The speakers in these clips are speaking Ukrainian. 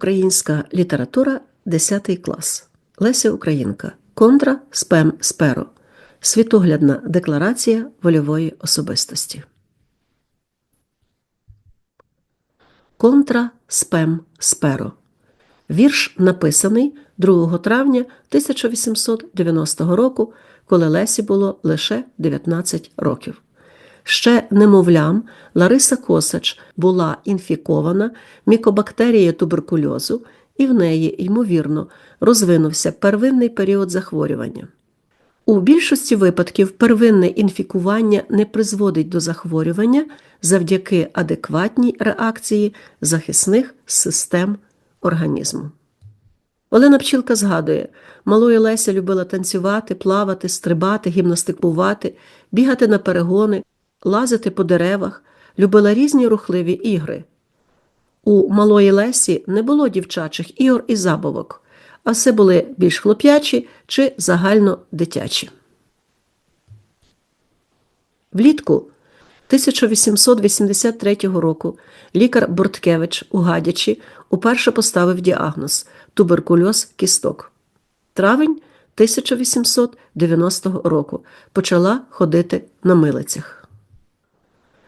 Українська література 10 клас. Леся Українка. Контра спем сперо. Світоглядна декларація вольової особистості. Контра спем сперо. Вірш написаний 2 травня 1890 року, коли Лесі було лише 19 років. Ще немовлям Лариса Косач була інфікована мікобактерією туберкульозу, і в неї, ймовірно, розвинувся первинний період захворювання. У більшості випадків первинне інфікування не призводить до захворювання завдяки адекватній реакції захисних систем організму. Олена Пчілка згадує, малою Леся любила танцювати, плавати, стрибати, гімнастикувати, бігати на перегони, лазити по деревах, любила різні рухливі ігри. У малої Лесі не було дівчачих ігор і забавок, а все були більш хлоп'ячі чи загально дитячі. Влітку 1883 року лікар Борткевич у Гадячі уперше поставив діагноз туберкульоз кісток. Травень 1890 року почала ходити на милицях.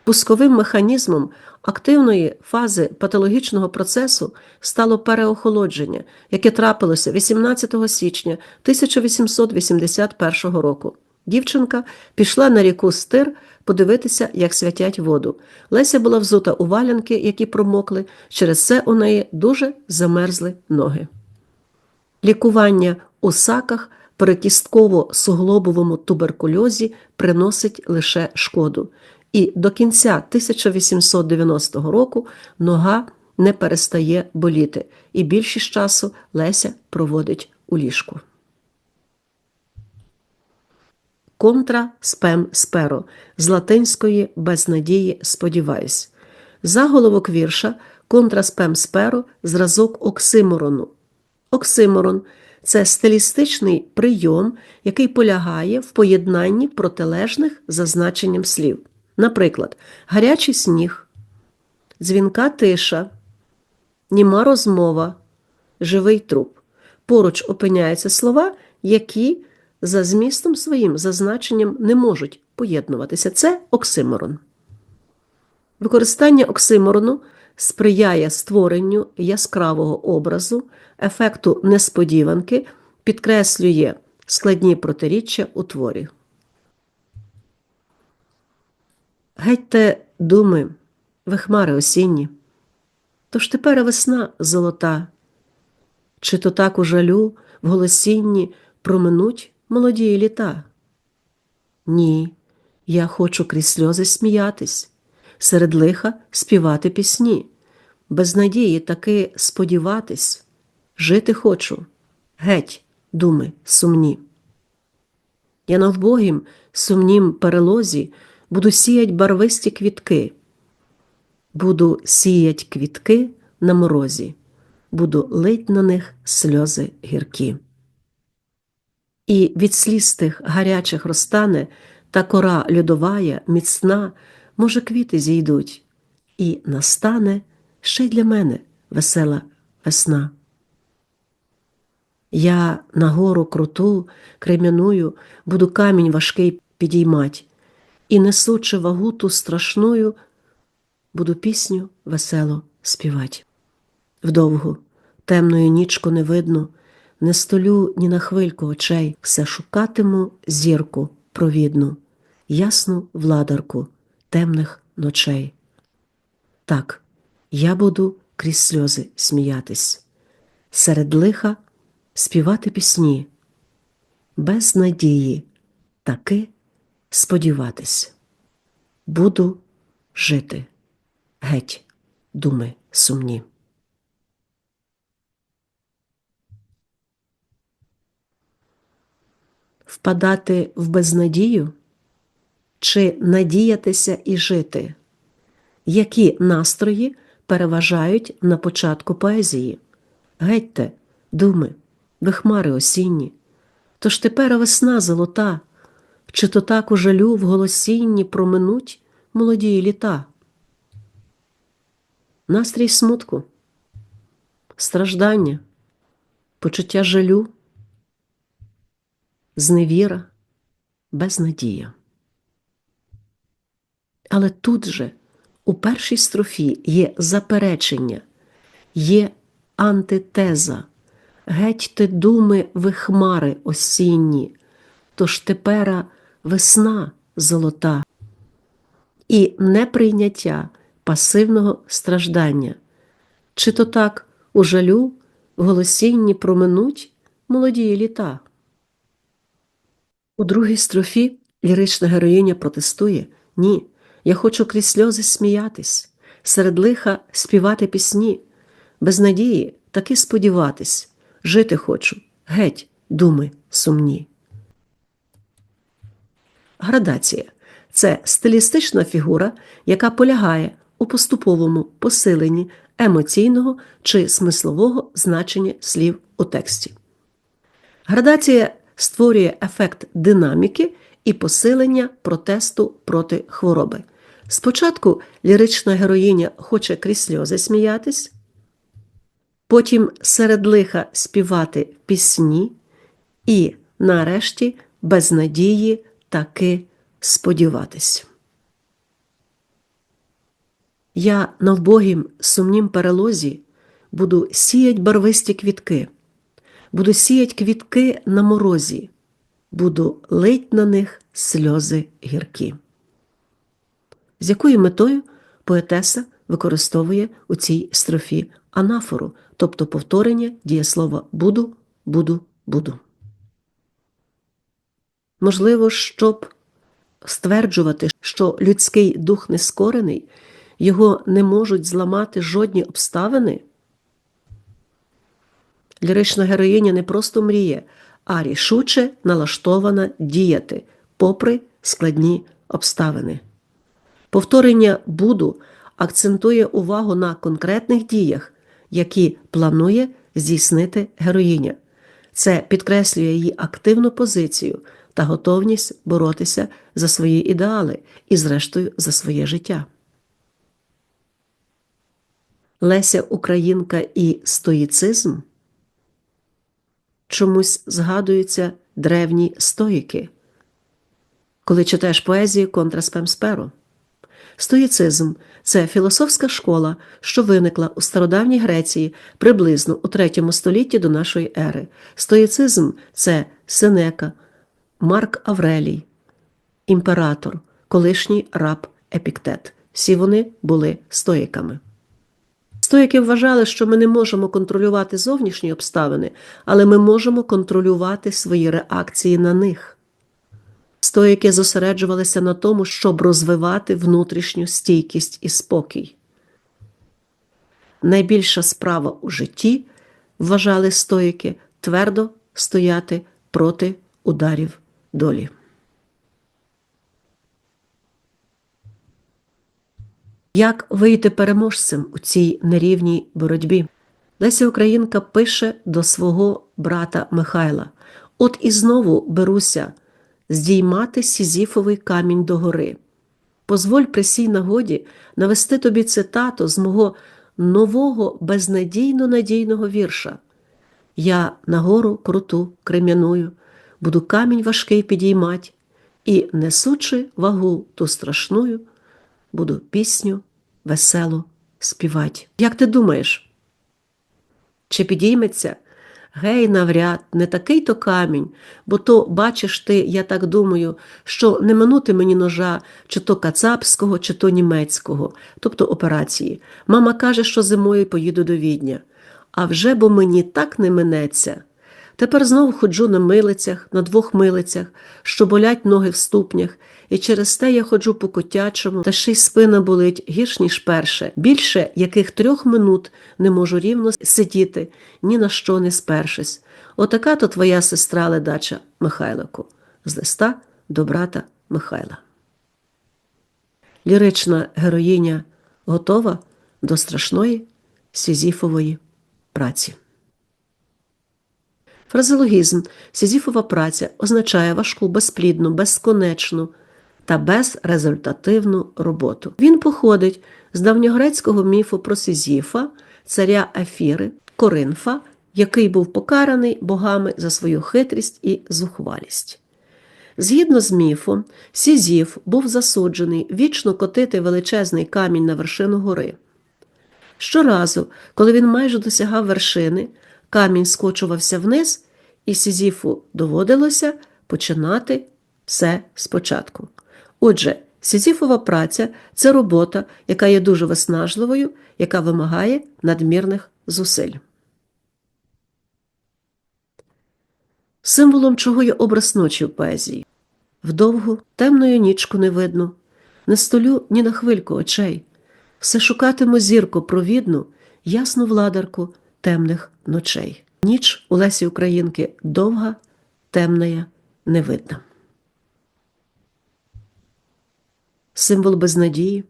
Пусковим механізмом активної фази патологічного процесу стало переохолодження, яке трапилося 18 січня 1881 року. Дівчинка пішла на ріку Стир подивитися, як святять воду. Леся була взута у валянки, які промокли, через це у неї дуже замерзли ноги. Лікування у саках при кістково-суглобовому туберкульозі приносить лише шкоду. І до кінця 1890 року нога не перестає боліти, і більшість часу Леся проводить у ліжку. Контра спем сперо з латинської без надії сподіваюсь. Заголовок вірша контра спем сперо зразок оксиморону. Оксиморон це стилістичний прийом, який полягає в поєднанні протилежних за значенням слів. Наприклад, гарячий сніг, дзвінка тиша, німа розмова, живий труп. Поруч опиняються слова, які за змістом своїм за значенням не можуть поєднуватися. Це оксиморон. Використання оксиморону сприяє створенню яскравого образу, ефекту несподіванки, підкреслює складні протиріччя у творі. Гетьте думи, ви хмари осінні, тож тепер весна золота, чи то так у жалю в голосінні проминуть молоді літа? Ні, я хочу крізь сльози сміятись, серед лиха співати пісні, без надії таки сподіватись, жити хочу, геть, думи, сумні. Я на вбогім сумнім перелозі буду сіять барвисті квітки, буду сіять квітки на морозі, буду лить на них сльози гіркі. І від сліз тих гарячих розтане та кора льодовая, міцна, може, квіти зійдуть, і настане ще й для мене весела весна. Я на гору круту, крем'яною, буду камінь важкий підіймать, і, несучи вагу ту страшною, буду пісню весело співать. Вдовгу, темною нічку не видно, не столю ні на хвильку очей, все шукатиму зірку провідну, ясну владарку темних ночей. Так, я буду крізь сльози сміятись, серед лиха співати пісні, без надії таки сподіватись. Буду жити, геть, думи сумні. Впадати в безнадію чи надіятися і жити? Які настрої переважають на початку поезії? Гетьте, думи, ви хмари осінні. Тож тепер весна золота, чи то так у жалю в голосінні проминуть молоді літа? Настрій смутку. страждання, почуття жалю, зневіра, безнадія. Але тут же, у першій строфі, є заперечення, є антитеза. Геть ти думи ви хмари осінні, тож тепера весна золота і неприйняття пасивного страждання. Чи то так у жалю голосінні проминуть молоді літа? У другій строфі лірична героїня протестує Ні, я хочу крізь сльози сміятись, серед лиха співати пісні, без надії таки сподіватись, жити хочу, геть, думи сумні. Градація це стилістична фігура, яка полягає у поступовому посиленні емоційного чи смислового значення слів у тексті. Градація створює ефект динаміки і посилення протесту проти хвороби. Спочатку лірична героїня хоче крізь сльози сміятись, потім серед лиха співати пісні, і, нарешті, без надії таки сподіватись. Я на вбогім сумнім перелозі буду сіять барвисті квітки, буду сіять квітки на морозі, буду лить на них сльози гіркі. З якою метою поетеса використовує у цій строфі анафору, тобто повторення дієслова буду, буду, буду. Можливо, щоб стверджувати, що людський дух нескорений, його не можуть зламати жодні обставини. Лірична героїня не просто мріє, а рішуче налаштована діяти, попри складні обставини. Повторення буду акцентує увагу на конкретних діях, які планує здійснити героїня. Це підкреслює її активну позицію та готовність боротися за свої ідеали і, зрештою, за своє життя. Леся Українка і стоїцизм чомусь згадуються древні стоїки. Коли читаєш поезію контраспемсперо. Стоїцизм це філософська школа, що виникла у стародавній Греції приблизно у третьому столітті до нашої ери. Стоїцизм це Сенека, Марк Аврелій, імператор, колишній раб Епіктет. Всі вони були стоїками. Стоїки вважали, що ми не можемо контролювати зовнішні обставини, але ми можемо контролювати свої реакції на них. Стоїки зосереджувалися на тому, щоб розвивати внутрішню стійкість і спокій. Найбільша справа у житті, вважали стоїки, твердо стояти проти ударів долі. Як вийти переможцем у цій нерівній боротьбі? Леся Українка пише до свого брата Михайла: От і знову беруся здіймати Сізіфовий камінь догори. Позволь при сій нагоді навести тобі цитату з мого нового безнадійно надійного вірша. Я на гору круту крем'яною, буду камінь важкий підіймать, і, несучи вагу ту страшною, буду пісню весело співать. Як ти думаєш? Чи підійметься? Гей, навряд, не такий то камінь, бо то, бачиш ти, я так думаю, що не минути мені ножа, чи то кацапського, чи то німецького, тобто операції. Мама каже, що зимою поїду до відня. А вже бо мені так не минеться. Тепер знову ходжу на милицях, на двох милицях, що болять ноги в ступнях, і через те я ходжу по котячому, та ще й спина болить гірш, ніж перше. Більше яких трьох минут не можу рівно сидіти, ні на що не спершись. Отака то твоя сестра ледача Михайлику, з листа до брата Михайла. Лірична героїня готова до страшної сізіфової праці. Фразеологізм Сізіфова праця означає важку, безплідну, безконечну та безрезультативну роботу. Він походить з давньогрецького міфу про Сізіфа, царя Ефіри, Коринфа, який був покараний богами за свою хитрість і зухвалість. Згідно з міфом, Сізіф був засуджений вічно котити величезний камінь на вершину гори. Щоразу, коли він майже досягав вершини, камінь скочувався вниз, і Сізіфу доводилося починати все спочатку. Отже, Сізіфова праця це робота, яка є дуже виснажливою, яка вимагає надмірних зусиль. Символом чого є образ ночі в поезії. Вдовгу темною нічку не видно, не столю ні на хвильку очей. Все шукатиму зірку провідну, ясну владарку темних ночей. Ніч у Лесі Українки довга, темная, невидна. Символ безнадії,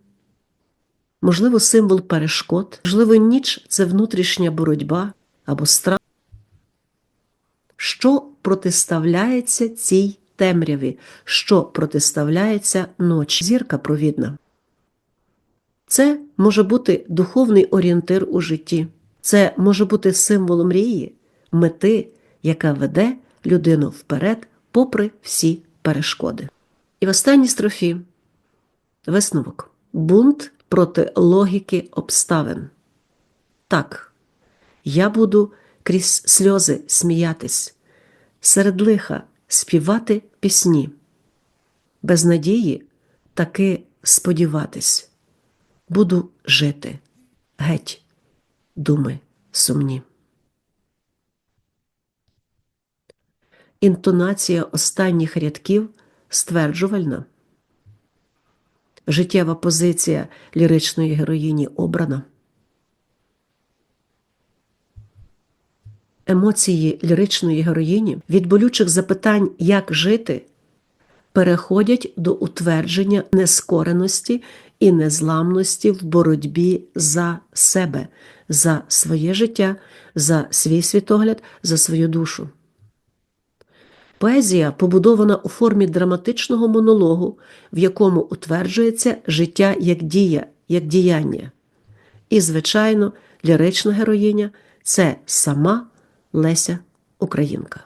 можливо, символ перешкод, можливо, ніч це внутрішня боротьба або страх. Що протиставляється цій темряві, що протиставляється ночі? Зірка провідна. Це може бути духовний орієнтир у житті, це може бути символ мрії, мети, яка веде людину вперед, попри всі перешкоди. І в останній строфі висновок бунт проти логіки обставин. Так, я буду крізь сльози сміятись, серед лиха співати пісні, без надії таки сподіватись. Буду жити, геть, думи сумні. Інтонація останніх рядків стверджувальна. Життєва позиція ліричної героїні обрана. Емоції ліричної героїні від болючих запитань, як жити, переходять до утвердження нескореності і незламності в боротьбі за себе, за своє життя, за свій світогляд, за свою душу. Поезія побудована у формі драматичного монологу, в якому утверджується життя як дія, як діяння. І, звичайно, лірична героїня це сама Леся Українка.